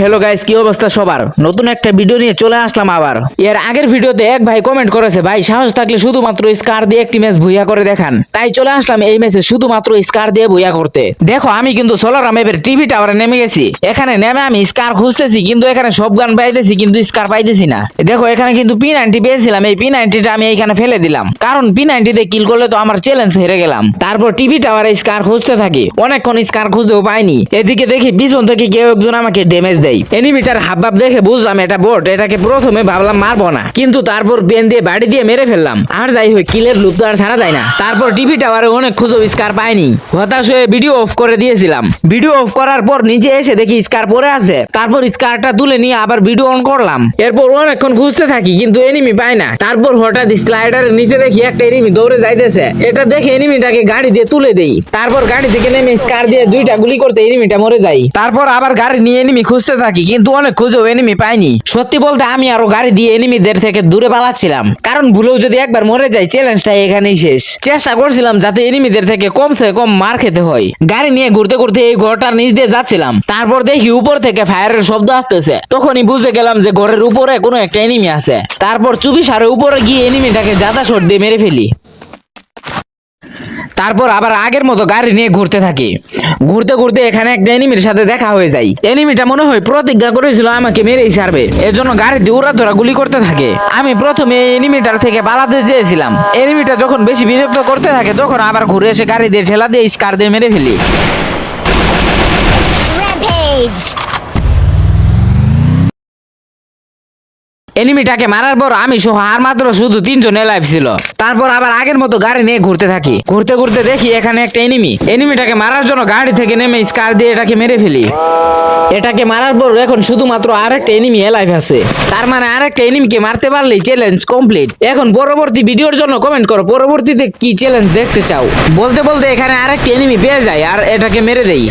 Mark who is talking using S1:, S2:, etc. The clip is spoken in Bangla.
S1: হ্যালো গাইস কি অবস্থা সবার? নতুন একটা ভিডিও নিয়ে চলে আসলাম আবার। এর আগের ভিডিওতে এক ভাই কমেন্ট করেছে, ভাই, সাহস থাকলে শুধুমাত্র স্কার দিয়ে একটি ম্যাচ ভুইয়া করে দেখান। তাই চলে আসলাম এই ম্যাচে শুধুমাত্র স্কার দিয়ে ভুইয়া করতে। দেখো, আমি কিন্তু সোলার আমের টিভি টাওয়ারে নেমে গেছি। এখানে নেমে আমি স্কার খুঁজতেছি, কিন্তু এখানে সব গান পাইতেছি, কিন্তু স্কার পাইতেছি না। দেখো, এখানে কিন্তু পি নাইনটি পেয়েছিলাম, এই পি নাইনটিটা আমি এইখানে ফেলে দিলাম। কারণ পি নাইনটিতে কিল করলে তো আমার চ্যালেঞ্জ হেরে গেলাম। তারপর টিভি টাওয়ারে স্কার খুঁজতে থাকি। অনেকক্ষণ স্কার খুঁজেও পাইনি। এদিকে দেখি পিছন থেকে কেউ একজন আমাকে ড্যামেজ দেয় এনিমিটার হাবভাব দেখে বুঝলাম এটা বোট, এটাকে প্রথমে ভাবলাম মারবো না। কিন্তু তারপর পেন দিয়ে বাড়ি দিয়ে মেরে ফেললাম। আর যাই হোক, কিলের লুপ আর ছাড়া যায় না। তারপর টিভি টাওয়ারে অনেক খুঁজো স্কার পাইনি। হতাশ হয়ে ভিডিও অফ করে দিয়েছিলাম। ভিডিও অফ করার পর নিচে এসে দেখি স্কার পরে আছে। তারপর স্কারটা তুলে নিয়ে আবার ভিডিও অন করলাম। এরপর অনেকক্ষণ খুঁজতে থাকি, কিন্তু এনিমি পাই না। তারপর হঠাৎ স্লাইডারের নিচে দেখি একটা এনিমি দৌড়ে যাইতেছে। এটা দেখে এনিমিটাকে গাড়ি দিয়ে তুলে দেই। তারপর গাড়ি থেকে নেমে স্কার দিয়ে দুইটা গুলি করতে এনিমিটা মরে যাই তারপর আবার গাড়ি নিয়ে এনিমি খুঁজতে থাকি, কিন্তু অনেক খুঁজেও এনিমি পাইনি। সত্যি বলতে আমি আরও গাড়ি দিয়ে এনিমিদের থেকে দূরে পালাচ্ছিলাম। কারণ ভুলেও যদি একবার মরে যায় চ্যালেঞ্জটা এখানেই শেষ। চেষ্টা করছিলাম যাতে এনিমিদের থেকে কমসে কম মার খেতে হয়। গাড়ি নিয়ে ঘুরতে ঘুরতে এই ঘরটার নিচ দিয়ে যাচ্ছিলাম। তারপর দেখি উপর থেকে ফায়ারের শব্দ আসতেছে। তখনই বুঝে গেলাম যে ঘরের উপরে কোনো একটা এনিমি আছে। তারপর চুপি সারে উপরে গিয়ে এনিমিটাকে জাদা শট দিয়ে মেরে ফেলি। তারপর আবার আগের মতো গাড়ি নিয়ে ঘুরতে থাকি। ঘুরতে ঘুরতে এখানে একটা এনিমির সাথে দেখা হয়ে যায়। এনিমিটা মনে হয় প্রতিজ্ঞা করেছিল আমাকে মেরেই ছাড়বে। এর জন্য গাড়িতে উড়া ধরা গুলি করতে থাকে। আমি প্রথমে এনিমিটার থেকে পালাতে চেয়েছিলাম। এনিমিটা যখন বেশি বিরক্ত করতে থাকে, তখন আবার ঘুরে এসে গাড়ি দিয়ে ঠেলা দিয়ে স্কার দিয়ে মেরে ফেলি। এনিমিটাকে মারার পর আমি সহ আর মাত্র শুধু তিনজন লাইফ ছিল। তারপর আবার আগের মতো গাড়ি নিয়ে ঘুরতে থাকি। ঘুরতে ঘুরতে দেখি এখানে একটা এনিমি এনিমিটাকে মারার জন্য গাড়ি থেকে নেমে স্কার দিয়ে এটাকে মেরে ফেলি। এটাকে মারার পর এখন শুধুমাত্র আরেকটা এনিমি লাইফ আছে। তার মানে আরেকটা এনিমিকে মারতে পারলেই চ্যালেঞ্জ কমপ্লিট এখন পরবর্তী ভিডিওর জন্য কমেন্ট করো, পরবর্তীতে কি চ্যালেঞ্জ দেখতে চাও? বলতে বলতে এখানে আরেকটা এনিমি পেয়ে যায় আর এটাকে মেরে দেই!